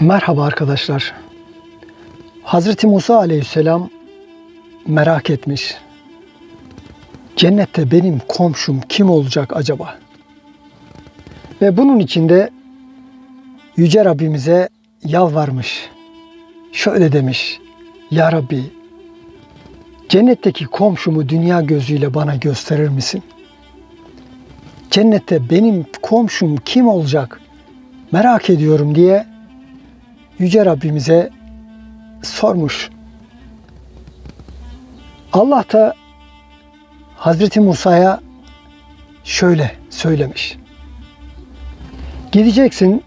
Merhaba arkadaşlar. Hazreti Musa aleyhisselam merak etmiş. Cennette benim komşum kim olacak acaba? Ve bunun içinde Yüce Rabbimize yalvarmış. Şöyle demiş. Ya Rabbi cennetteki komşumu dünya gözüyle bana gösterir misin? Cennette benim komşum kim olacak merak ediyorum diye Yüce Rabbimize sormuş. Allah da Hazreti Musa'ya şöyle söylemiş. Gideceksin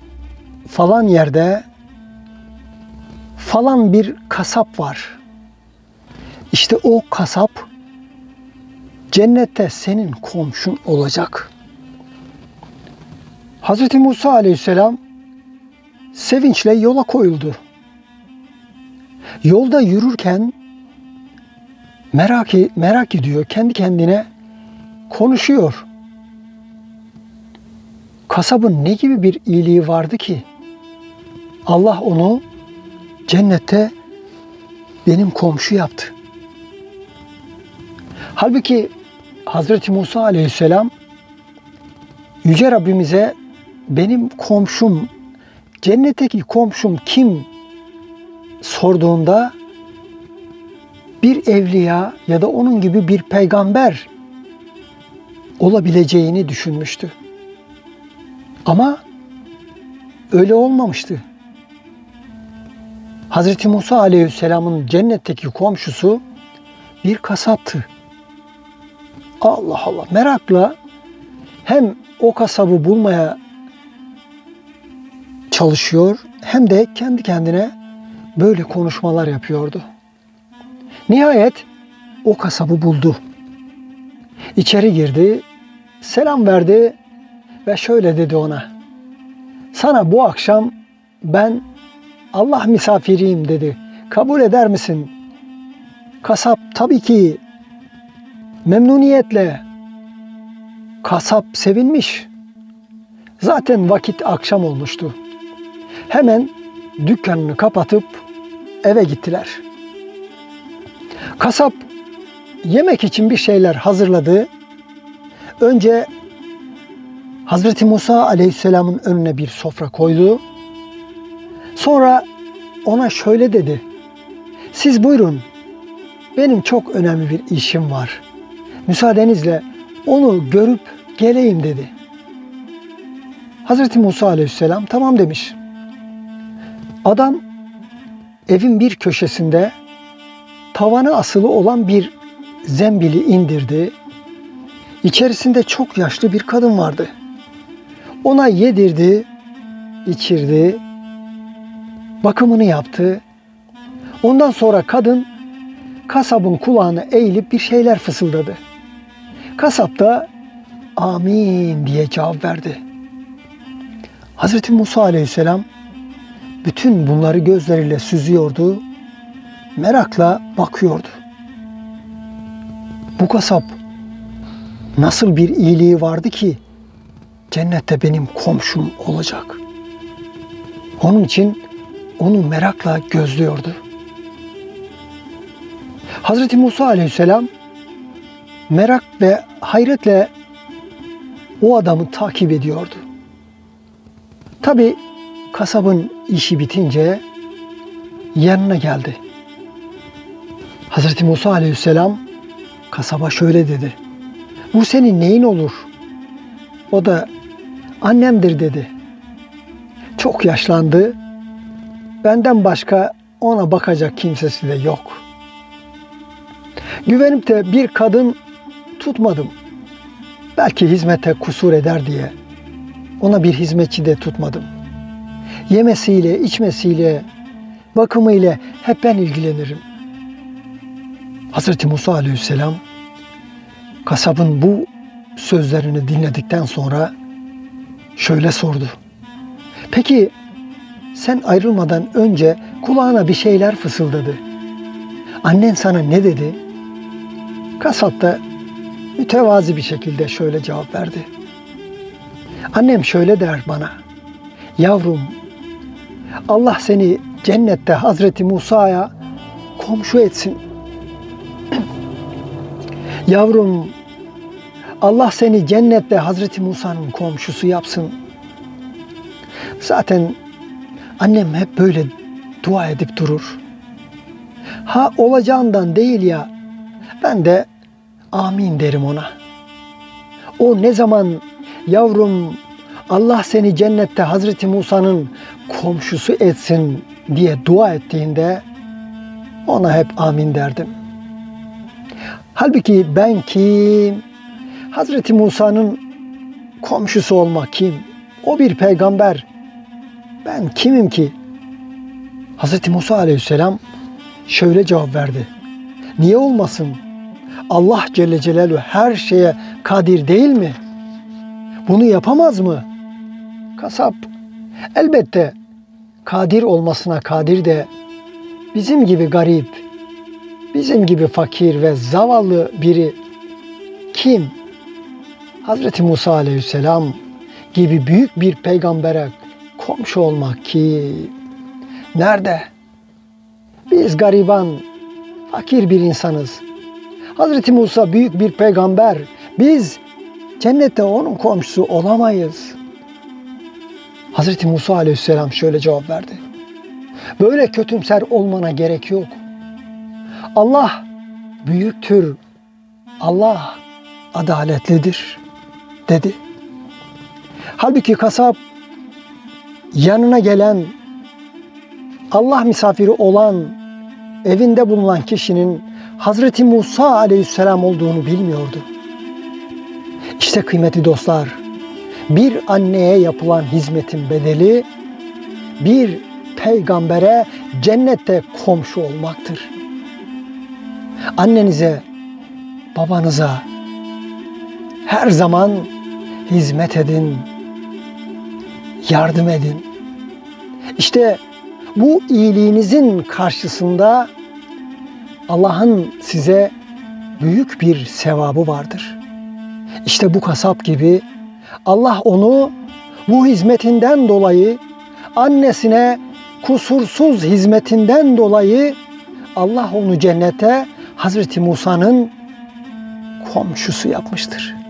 falan yerde falan bir kasap var. İşte o kasap cennette senin komşun olacak. Hazreti Musa aleyhisselam sevinçle yola koyuldu. Yolda yürürken merak merak ediyor, kendi kendine konuşuyor. Kasabın ne gibi bir iyiliği vardı ki Allah onu cennette benim komşu yaptı. Halbuki Hazreti Musa Aleyhisselam Yüce Rabbimize benim komşum cennetteki komşum kim sorduğunda bir evliya ya da onun gibi bir peygamber olabileceğini düşünmüştü. Ama öyle olmamıştı. Hazreti Musa Aleyhisselam'ın cennetteki komşusu bir kasaptı. Allah Allah merakla hem o kasabı bulmaya çalışıyor hem de kendi kendine böyle konuşmalar yapıyordu. Nihayet o kasabı buldu. İçeri girdi, selam verdi ve şöyle dedi ona. Sana bu akşam ben Allah misafiriyim dedi. Kabul eder misin? Kasap tabii ki memnuniyetle kasap sevinmiş. Zaten vakit akşam olmuştu. Hemen dükkanını kapatıp eve gittiler. Kasap yemek için bir şeyler hazırladı. Önce Hazreti Musa Aleyhisselam'ın önüne bir sofra koydu. Sonra ona şöyle dedi. Siz buyurun. Benim çok önemli bir işim var. Müsaadenizle onu görüp geleyim dedi. Hazreti Musa Aleyhisselam tamam demiş. Adam evin bir köşesinde tavanı asılı olan bir zembili indirdi. İçerisinde çok yaşlı bir kadın vardı. Ona yedirdi, içirdi, bakımını yaptı. Ondan sonra kadın kasabın kulağına eğilip bir şeyler fısıldadı. Kasap da amin diye cevap verdi. Hazreti Musa aleyhisselam bütün bunları gözleriyle süzüyordu, merakla bakıyordu. Bu kasap nasıl bir iyiliği vardı ki cennette benim komşum olacak. Onun için onu merakla gözlüyordu. Hazreti Musa aleyhisselam merak ve hayretle o adamı takip ediyordu. Tabi kasabın işi bitince yanına geldi. Hazreti Musa aleyhisselam kasaba şöyle dedi. Bu senin neyin olur? O da annemdir dedi. Çok yaşlandı. Benden başka ona bakacak kimsesi de yok. Güvenip de bir kadın tutmadım. Belki hizmete kusur eder diye. Ona bir hizmetçi de tutmadım. Yemesiyle, içmesiyle, bakımıyla hep ben ilgilenirim. Hazreti Musa Aleyhisselam kasabın bu sözlerini dinledikten sonra şöyle sordu. Peki sen ayrılmadan önce kulağına bir şeyler fısıldadı. Annen sana ne dedi? Kasap da mütevazi bir şekilde şöyle cevap verdi. Annem şöyle der bana. Yavrum Allah seni cennette Hazreti Musa'ya komşu etsin. Yavrum Allah seni cennette Hazreti Musa'nın komşusu yapsın. Zaten annem hep böyle dua edip durur. Ha olacağından değil ya ben de amin derim ona. O ne zaman yavrum Allah seni cennette Hazreti Musa'nın komşusu etsin diye dua ettiğinde ona hep amin derdim. Halbuki ben kim? Hazreti Musa'nın komşusu olmak kim? O bir peygamber. Ben kimim ki? Hazreti Musa aleyhisselam şöyle cevap verdi. Niye olmasın? Allah Celle Celaluhu her şeye kadir değil mi? Bunu yapamaz mı? Kasap elbette kadir olmasına kadir de bizim gibi garip, bizim gibi fakir ve zavallı biri kim? Hazreti Musa Aleyhisselam gibi büyük bir peygambere komşu olmak ki nerede? Biz gariban, fakir bir insanız. Hazreti Musa büyük bir peygamber. Biz cennette onun komşusu olamayız. Hazreti Musa Aleyhisselam şöyle cevap verdi. Böyle kötümser olmana gerek yok. Allah büyüktür. Allah adaletlidir dedi. Halbuki kasap yanına gelen Allah misafiri olan evinde bulunan kişinin Hazreti Musa aleyhisselam olduğunu bilmiyordu. İşte kıymetli dostlar, bir anneye yapılan hizmetin bedeli bir peygambere cennette komşu olmaktır. Annenize, babanıza her zaman hizmet edin, yardım edin. İşte bu iyiliğinizin karşısında Allah'ın size büyük bir sevabı vardır. İşte bu kasap gibi Allah onu bu hizmetinden dolayı annesine kusursuz hizmetinden dolayı Allah onu cennete Hazreti Musa'nın komşusu yapmıştır.